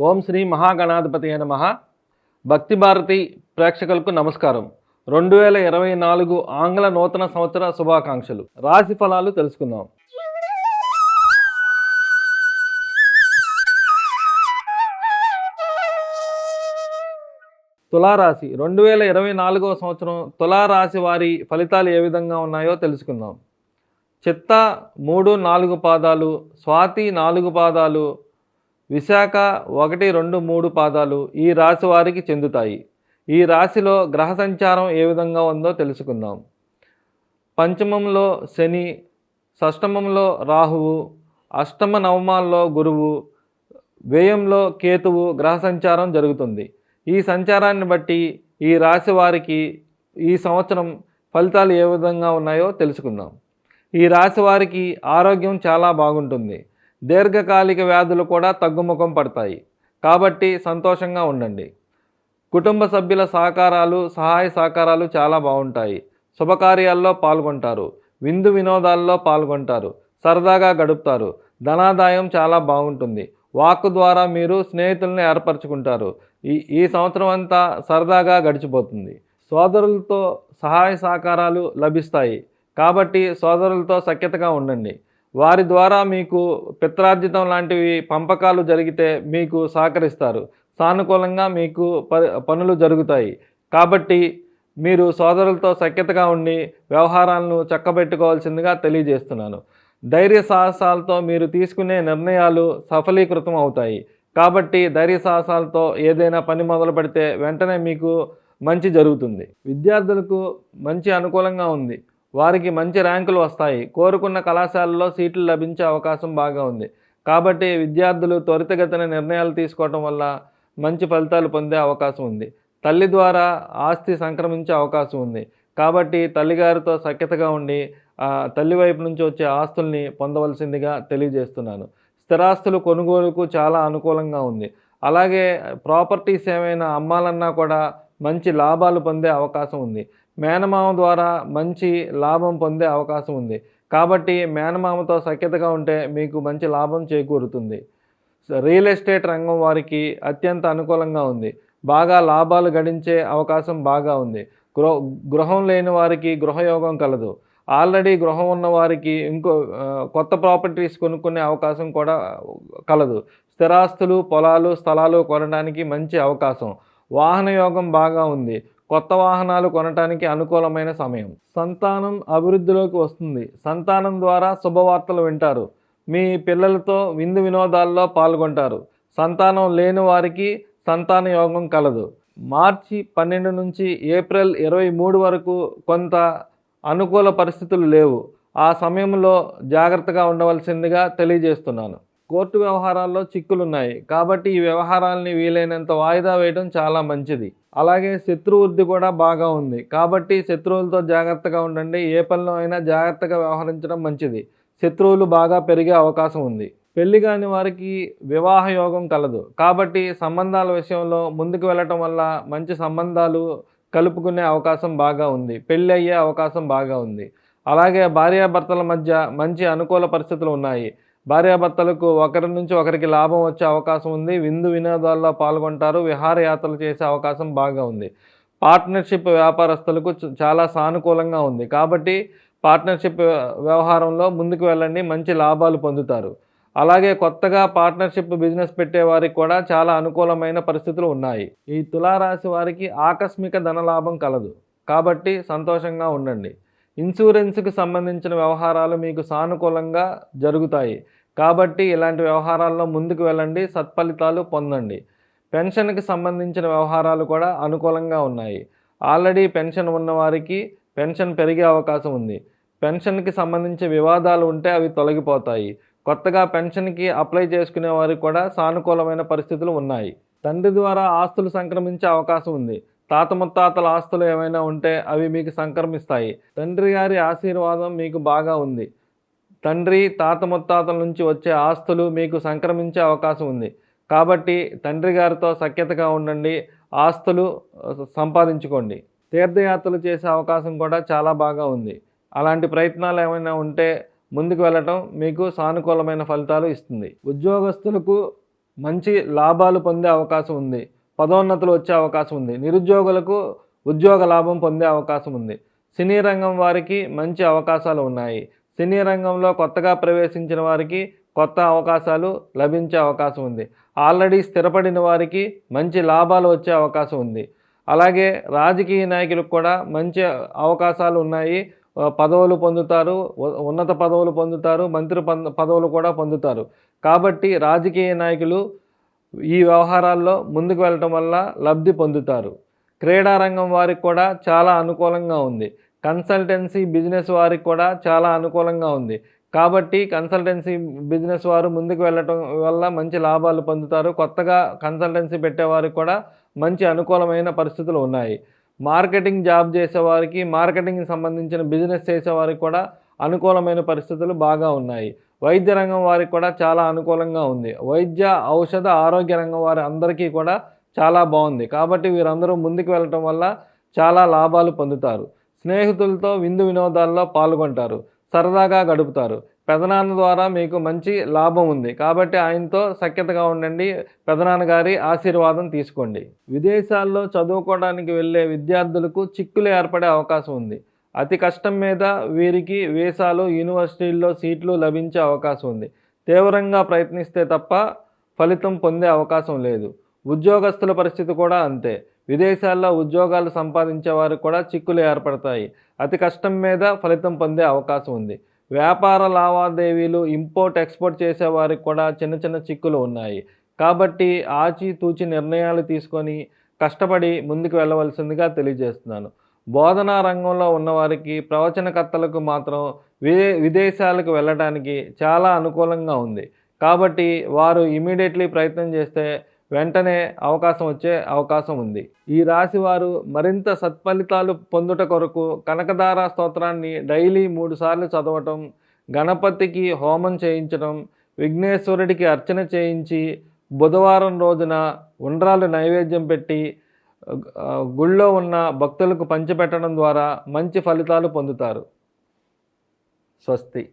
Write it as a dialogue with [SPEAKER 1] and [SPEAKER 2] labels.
[SPEAKER 1] ఓం శ్రీ మహాగణాధిపతి నమ. భక్తి భారతి ప్రేక్షకులకు నమస్కారం. రెండు వేల ఇరవై నాలుగు ఆంగ్ల నూతన సంవత్సర శుభాకాంక్షలు. రాశి ఫలాలు తెలుసుకుందాం. తులారాశి. రెండు వేల ఇరవై నాలుగవ సంవత్సరం తులారాశి వారి ఫలితాలు ఏ విధంగా ఉన్నాయో తెలుసుకుందాం. చిత్త మూడు నాలుగు పాదాలు స్వాతి నాలుగు పాదాలు విశాఖ ఒకటి రెండు మూడు పాదాలు ఈ రాశి వారికి చెందుతాయి. ఈ రాశిలో గ్రహ సంచారం ఏ విధంగా ఉందో తెలుసుకుందాం. పంచమంలో శని షష్టమంలో రాహువు అష్టమ నవమాల్లో గురువు వ్యయంలో కేతువు గ్రహ సంచారం జరుగుతుంది. ఈ సంచారాన్ని బట్టి ఈ రాశి వారికి ఈ సంవత్సరం ఫలితాలు ఏ విధంగా ఉన్నాయో తెలుసుకుందాం. ఈ రాశి వారికి ఆరోగ్యం చాలా బాగుంటుంది. దీర్ఘకాలిక వ్యాధులు కూడా తగ్గుముఖం పడతాయి. కాబట్టి సంతోషంగా ఉండండి. కుటుంబ సభ్యుల సహకారాలు సహాయ సహకారాలు చాలా బాగుంటాయి. శుభకార్యాల్లో పాల్గొంటారు. విందు వినోదాల్లో పాల్గొంటారు. సరదాగా గడుపుతారు. ధనాదాయం చాలా బాగుంటుంది. వాక్కు ద్వారా మీరు స్నేహితుల్ని ఏర్పరచుకుంటారు. ఈ ఈ సంవత్సరం అంతా సరదాగా గడిచిపోతుంది. సోదరులతో సహాయ సహకారాలు లభిస్తాయి. కాబట్టి సోదరులతో సఖ్యతగా ఉండండి. వారి ద్వారా మీకు పిత్రార్జితం లాంటివి పంపకాలు జరిగితే మీకు సహకరిస్తారు. సానుకూలంగా మీకు ప పనులు జరుగుతాయి. కాబట్టి మీరు సోదరులతో సఖ్యతగా ఉండి వ్యవహారాలను చక్కబెట్టుకోవాల్సిందిగా తెలియజేస్తున్నాను. ధైర్య సాహసాలతో మీరు తీసుకునే నిర్ణయాలు సఫలీకృతం అవుతాయి. కాబట్టి ధైర్య సాహసాలతో ఏదైనా పని మొదలు పెడితే వెంటనే మీకు మంచి జరుగుతుంది. విద్యార్థులకు మంచి అనుకూలంగా ఉంది. వారికి మంచి ర్యాంకులు వస్తాయి. కోరుకున్న కళాశాలలో సీట్లు లభించే అవకాశం బాగా ఉంది. కాబట్టి విద్యార్థులు త్వరితగతిన నిర్ణయాలు తీసుకోవటం వల్ల మంచి ఫలితాలు పొందే అవకాశం ఉంది. తల్లి ద్వారా ఆస్తి సంక్రమించే అవకాశం ఉంది. కాబట్టి తల్లిగారితో సఖ్యతగా ఉండి తల్లి వైపు నుంచి వచ్చే ఆస్తుల్ని పొందవలసిందిగా తెలియజేస్తున్నాను. స్థిరాస్తులు కొనుగోలుకు చాలా అనుకూలంగా ఉంది. అలాగే ప్రాపర్టీస్ ఏమైనా అమ్మాలన్నా కూడా మంచి లాభాలు పొందే అవకాశం ఉంది. మేనమామ ద్వారా మంచి లాభం పొందే అవకాశం ఉంది. కాబట్టి మేనమామతో సఖ్యతగా ఉంటే మీకు మంచి లాభం చేకూరుతుంది. రియల్ ఎస్టేట్ రంగం వారికి అత్యంత అనుకూలంగా ఉంది. బాగా లాభాలు గడించే అవకాశం బాగా ఉంది. గృహ గృహం లేని వారికి గృహయోగం కలదు. ఆల్రెడీ గృహం ఉన్న వారికి ఇంకో కొత్త ప్రాపర్టీస్ కొనుక్కునే అవకాశం కూడా కలదు. స్థిరాస్తులు పొలాలు స్థలాలు కొనడానికి మంచి అవకాశం. వాహన యోగం బాగా ఉంది. కొత్త వాహనాలు కొనటానికి అనుకూలమైన సమయం. సంతానం అభివృద్ధిలోకి వస్తుంది. సంతానం ద్వారా శుభవార్తలు వింటారు. మీ పిల్లలతో విందు వినోదాల్లో పాల్గొంటారు. సంతానం లేని వారికి సంతాన యోగం కలదు. మార్చి పన్నెండు నుంచి ఏప్రిల్ ఇరవై మూడు వరకు కొంత అనుకూల పరిస్థితులు లేవు. ఆ సమయంలో జాగ్రత్తగా ఉండవలసిందిగా తెలియజేస్తున్నాను. కోర్టు వ్యవహారాల్లో చిక్కులున్నాయి. కాబట్టి ఈ వ్యవహారాల్ని వీలైనంత వాయిదా వేయడం చాలా మంచిది. అలాగే శత్రువృద్ధి కూడా బాగా ఉంది. కాబట్టి శత్రువులతో జాగ్రత్తగా ఉండండి. ఏ పనిలో అయినా జాగ్రత్తగా వ్యవహరించడం మంచిది. శత్రువులు బాగా పెరిగే అవకాశం ఉంది. పెళ్ళి కాని వారికి వివాహ యోగం కలదు. కాబట్టి సంబంధాల విషయంలో ముందుకు వెళ్ళటం వల్ల మంచి సంబంధాలు కలుపుకునే అవకాశం బాగా ఉంది. పెళ్ళి అయ్యే అవకాశం బాగా ఉంది. అలాగే భార్యాభర్తల మధ్య మంచి అనుకూల పరిస్థితులు ఉన్నాయి. భార్యాభర్తలకు ఒకరి నుంచి ఒకరికి లాభం వచ్చే అవకాశం ఉంది. విందు వినోదాల్లో పాల్గొంటారు. విహారయాత్రలు చేసే అవకాశం బాగా ఉంది. పార్ట్నర్షిప్ వ్యాపారస్తులకు చాలా సానుకూలంగా ఉంది. కాబట్టి పార్ట్నర్షిప్ వ్యవహారంలో ముందుకు వెళ్ళండి. మంచి లాభాలు పొందుతారు. అలాగే కొత్తగా పార్ట్నర్షిప్ బిజినెస్ పెట్టే వారికి కూడా చాలా అనుకూలమైన పరిస్థితులు ఉన్నాయి. ఈ తులారాశి వారికి ఆకస్మిక ధనలాభం కలదు. కాబట్టి సంతోషంగా ఉండండి. ఇన్సూరెన్స్కి సంబంధించిన వ్యవహారాలు మీకు సానుకూలంగా జరుగుతాయి. కాబట్టి ఇలాంటి వ్యవహారాల్లో ముందుకు వెళ్ళండి సత్ఫలితాలు పొందండి. పెన్షన్కి సంబంధించిన వ్యవహారాలు కూడా అనుకూలంగా ఉన్నాయి. ఆల్రెడీ పెన్షన్ ఉన్నవారికి పెన్షన్ పెరిగే అవకాశం ఉంది. పెన్షన్కి సంబంధించి వివాదాలు ఉంటే అవి తొలగిపోతాయి. కొత్తగా పెన్షన్కి అప్లై చేసుకునే వారికి కూడా సానుకూలమైన పరిస్థితులు ఉన్నాయి. తండ్రి ద్వారా ఆస్తులు సంక్రమించే అవకాశం ఉంది. తాత ముత్తాతల ఆస్తులు ఏమైనా ఉంటే అవి మీకు సంక్రమిస్తాయి. తండ్రి గారి ఆశీర్వాదం మీకు బాగా ఉంది. తండ్రి తాత ముత్తాతల నుంచి వచ్చే ఆస్తులు మీకు సంక్రమించే అవకాశం ఉంది. కాబట్టి తండ్రి గారితో సఖ్యతగా ఉండండి. ఆస్తులు సంపాదించుకోండి. తీర్థయాత్రలు చేసే అవకాశం కూడా చాలా బాగా ఉంది. అలాంటి ప్రయత్నాలు ఏమైనా ఉంటే ముందుకు వెళ్ళటం మీకు సానుకూలమైన ఫలితాలు ఇస్తుంది. ఉద్యోగస్తులకు మంచి లాభాలు పొందే అవకాశం ఉంది. పదోన్నతులు వచ్చే అవకాశం ఉంది. నిరుద్యోగులకు ఉద్యోగ లాభం పొందే అవకాశం ఉంది. సినీ రంగం వారికి మంచి అవకాశాలు ఉన్నాయి. సినీ రంగంలో కొత్తగా ప్రవేశించిన వారికి కొత్త అవకాశాలు లభించే అవకాశం ఉంది. ఆల్రెడీ స్థిరపడిన వారికి మంచి లాభాలు వచ్చే అవకాశం ఉంది. అలాగే రాజకీయ నాయకులకు కూడా మంచి అవకాశాలు ఉన్నాయి. పదవులు పొందుతారు ఉన్నత పదవులు పొందుతారు మంత్రి పద- పదవులు కూడా పొందుతారు. కాబట్టి రాజకీయ నాయకులు ఈ వ్యవహారాల్లో ముందుకు వెళ్ళటం వల్ల లబ్ధి పొందుతారు. క్రీడారంగం వారికి కూడా చాలా అనుకూలంగా ఉంది. కన్సల్టెన్సీ బిజినెస్ వారికి కూడా చాలా అనుకూలంగా ఉంది. కాబట్టి కన్సల్టెన్సీ బిజినెస్ వారు ముందుకు వెళ్ళటం వల్ల మంచి లాభాలు పొందుతారు. కొత్తగా కన్సల్టెన్సీ పెట్టేవారికి కూడా మంచి అనుకూలమైన పరిస్థితులు ఉన్నాయి. మార్కెటింగ్ జాబ్ చేసేవారికి మార్కెటింగ్కి సంబంధించిన బిజినెస్ చేసేవారికి కూడా అనుకూలమైన పరిస్థితులు బాగా ఉన్నాయి. వైద్య రంగం వారికి కూడా చాలా అనుకూలంగా ఉంది. వైద్య ఔషధ ఆరోగ్య రంగం వారి అందరికీ కూడా చాలా బాగుంది. కాబట్టి వీరందరూ ముందుకు వెళ్ళటం వల్ల చాలా లాభాలు పొందుతారు. స్నేహితులతో విందు వినోదాల్లో పాల్గొంటారు. సరదాగా గడుపుతారు. పెదనాన్న ద్వారా మీకు మంచి లాభం ఉంది. కాబట్టి ఆయనతో సఖ్యతగా ఉండండి. పెదనాన్న గారి ఆశీర్వాదం తీసుకోండి. విదేశాల్లో చదువుకోవడానికి వెళ్ళే విద్యార్థులకు చిక్కులు ఏర్పడే అవకాశం ఉంది. అతి కష్టం మీద వీరికి వీసాలు యూనివర్సిటీల్లో సీట్లు లభించే అవకాశం ఉంది. తీవ్రంగా ప్రయత్నిస్తే తప్ప ఫలితం పొందే అవకాశం లేదు. ఉద్యోగస్తుల పరిస్థితి కూడా అంతే. విదేశాల్లో ఉద్యోగాలు సంపాదించే వారికి కూడా చిక్కులు ఏర్పడతాయి. అతి కష్టం మీద ఫలితం పొందే అవకాశం ఉంది. వ్యాపార లావాదేవీలు ఇంపోర్ట్ ఎక్స్పోర్ట్ చేసేవారికి కూడా చిన్న చిన్న చిక్కులు ఉన్నాయి. కాబట్టి ఆచితూచి నిర్ణయాలు తీసుకొని కష్టపడి ముందుకు వెళ్ళవలసిందిగా తెలియజేస్తున్నాను. బోధనా రంగంలో ఉన్నవారికి ప్రవచనకర్తలకు మాత్రం విదే విదేశాలకు వెళ్ళడానికి చాలా అనుకూలంగా ఉంది. కాబట్టి వారు ఇమీడియట్లీ ప్రయత్నం చేస్తే వెంటనే అవకాశం వచ్చే అవకాశం ఉంది. ఈ రాశి వారు మరింత సత్ఫలితాలు పొందుట కొరకు కనకదార స్తోత్రాన్ని డైలీ మూడుసార్లు చదవటం గణపతికి హోమం చేయించడం విఘ్నేశ్వరుడికి అర్చన చేయించి బుధవారం రోజున ఉండ్రాలు నైవేద్యం పెట్టి గుళ్ళో ఉన్న భక్తులకు పంచిపెట్టడం ద్వారా మంచి ఫలితాలు పొందుతారు. స్వస్తి.